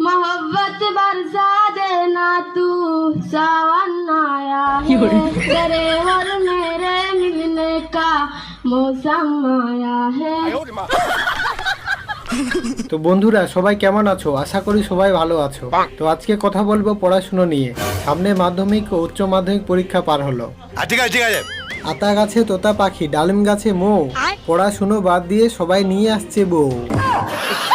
मोहब्बत बरसा देना तू सावन आया है तेरे और मेरे मिलने का मौसम आया है তো বন্ধুরা সবাই কেমন আছো আশা করি সবাই ভালো আছো তো আজকে কথা বলবো পড়াশুনো নিয়ে সামনে মাধ্যমিক ও উচ্চ মাধ্যমিক পরীক্ষা পার হলো আচ্ছা, ঠিক আছে ঠিক আছে আতা গাছে তোতা পাখি ডালিম গাছে মৌ পড়াশুনো বাদ দিয়ে সবাই নিয়ে আসছে বউ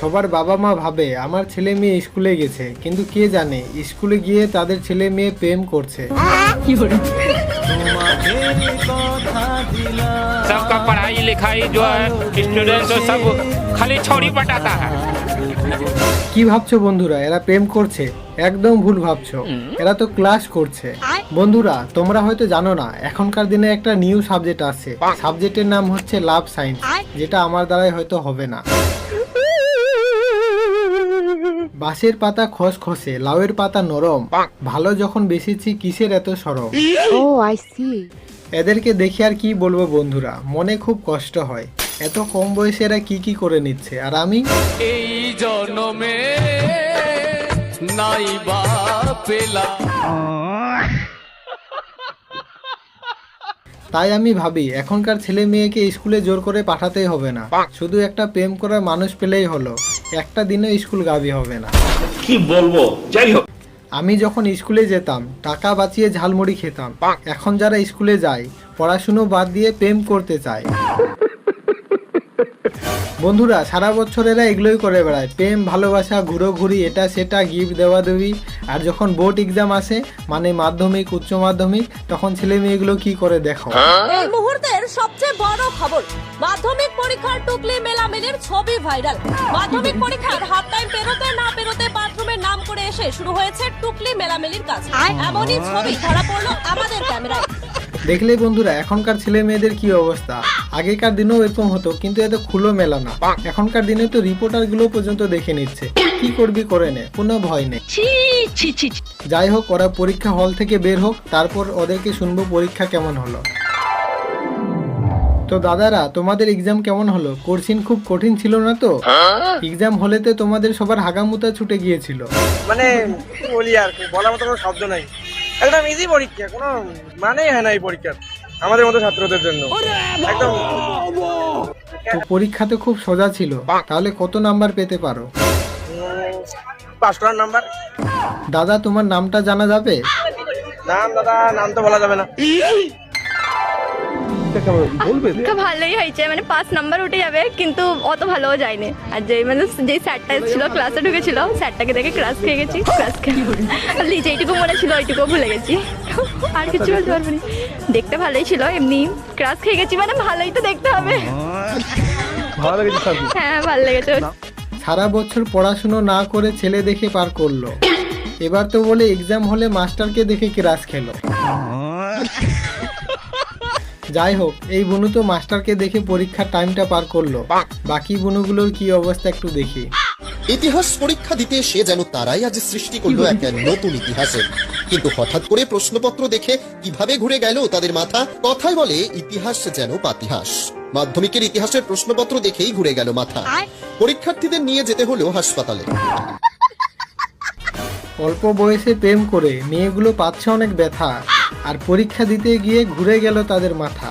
সবার বাবা মা ভাবে আমার ছেলে মেয়ে স্কুলে গেছে কিন্তু কে জানে স্কুলে গিয়ে তাদের ছেলে মেয়ে প্রেম করছে सबका पढ़ाई लिखाई जो है स्टूडेंट तो सब खाली छोड़ी पटाता है কি ভাবছো বন্ধুরা এরা প্রেম করছে একদম ভুল ভাবছো এরা তো ক্লাস করছে বন্ধুরা তোমরা হয়তো জানো না এখনকার দিনে একটা নিউ সাবজেক্ট আছে সাবজেক্টের নাম হচ্ছে লাভ সায়েন্স যেটা আমার দ্বারাই হয়তো হবে না বাঁশের পাতা খস খসে লাউয়ের পাতা নরম। ভালো যখন বেসেছি কিসের এত সরম? ও আই সি এদেরকে দেখে আর কি বলব বন্ধুরা? মনে খুব কষ্ট হয়। এত কম বয়সে এরা কি কি করে নিচ্ছে? আর আমি? এই জন্মে নাই বা পেলাম। তাই আমি ভাবি এখনকার ছেলে মেয়েকে স্কুলে জোর করে পাঠাতেই হবে না। শুধু একটা প্রেম করার মানুষ পেলেই হলো। একটা দিনও স্কুল গাবি হবে না। কি বলব? যাই হোক। আমি যখন স্কুলে যেতাম টাকা বাঁচিয়ে ঝালমুড়ি খেতাম। এখন যারা স্কুলে যায় পড়াশুনো বাদ দিয়ে প্রেম করতে চায়। বন্ধুরা সারা বছর এরা এগুলোই করে বেড়ায়। প্রেম ভালোবাসা ঘুরোঘুরি এটা সেটা গিফট দেওয়া দেবী আর যখন বোর্ড এক্সাম আসে মানে মাধ্যমিক উচ্চ মাধ্যমিক তখন ছেলে মেয়েগুলো কি করে দেখো? এই মুহূর্তের সবচেয়ে বড় খবর মাধ্যমিক পরীক্ষার টুকলি মেলামেলির ছবি ভাইরাল। মাধ্যমিক পরীক্ষার হাফ টাইম পেরোতে না পেরোতে বাথরুমের নাম করে এসে শুরু হয়েছে টুকলি মেলামেলির কাজ। এমনই ছবি ধরা পড়ল আমাদের ক্যামেরায়। দেখলে বন্ধুরা এখনকার ছেলে মেয়েদের কি অবস্থা? আগেকার দিনেও এরকম হতো কিন্তু এত খুলো মেলা না। এখনকার দিনে তো রিপোর্টারগুলো পর্যন্ত দেখে নিচ্ছে। কি করবি করে নে কোনো ভয় নেই। যাই হোক ওরা পরীক্ষা হল থেকে বের হোক তারপর ওদেরকে শুনব পরীক্ষা কেমন হলো। তো দাদারা তোমাদের এক্সাম কেমন হলো? কোর্সিন খুব কঠিন ছিল না তো? এক্সাম হলেতে তোমাদের সবার হাগামুতা ছুটে গিয়েছিল। মানে বলি আর কি বলার মতো কোনো শব্দ নাই। একদম ইজি পরীক্ষা কোনো মানেই হয় না এই পরীক্ষার আমাদের মতো ছাত্রদের জন্য। একদম। তো পরীক্ষা তো খুব সোজা ছিল তাহলে কত নাম্বার পেতে পারো? পাঁচ করার নাম্বার। দাদা তোমার নামটা জানা যাবে? নাম দাদা নাম তো বলা যাবে না। পরীক্ষা ভালোই হয়েছে মানে পাঁচ নাম্বার উঠে যাবে কিন্তু অত ভালোও যায়নি। আর যে মানে যে স্যারটা ছিল ক্লাসে ঢুকেছিল স্যারটাকে দেখে ক্লাস খেয়ে গেছি ক্লাস খেয়ে যেইটুকু মনে ছিল ওইটুকু ভুলে গেছি। আর কিছু বলতে পারব না। দেখতে ভালোই ছিল এমনি ক্লাস খেয়ে গেছি মানে ভালোই তো দেখতে হবে। হ্যাঁ ভালো লেগেছে। সারা বছর পড়াশুনো না করে ছেলে দেখে পার করল। এবার তো বলে এক্সাম হলে মাস্টারকে দেখে ক্লাস খেলো? যাই হোক এই বুনু তো মাস্টারকে দেখে পরীক্ষার টাইমটা পার করল। বাকি বুনুগুলোর কি অবস্থা একটু দেখি। ইতিহাস পরীক্ষা দিতে সে যেন তারাই আজ সৃষ্টি করল এক নতুন ইতিহাসের কিন্তু হঠাৎ করে প্রশ্নপত্র দেখে কীভাবে ঘুরে গেল তাদের মাথা কথায় বলে ইতিহাস যেন পাতিহাস। মাধ্যমিকের ইতিহাসের প্রশ্নপত্র দেখেই ঘুরে গেল মাথা। পরীক্ষার্থীদের নিয়ে যেতে হলো হাসপাতালে। অল্প বয়সে প্রেম করে মেয়েগুলো পাচ্ছে অনেক ব্যথা। আর পরীক্ষা দিতে গিয়ে ঘুরে গেল তাদের মাথা।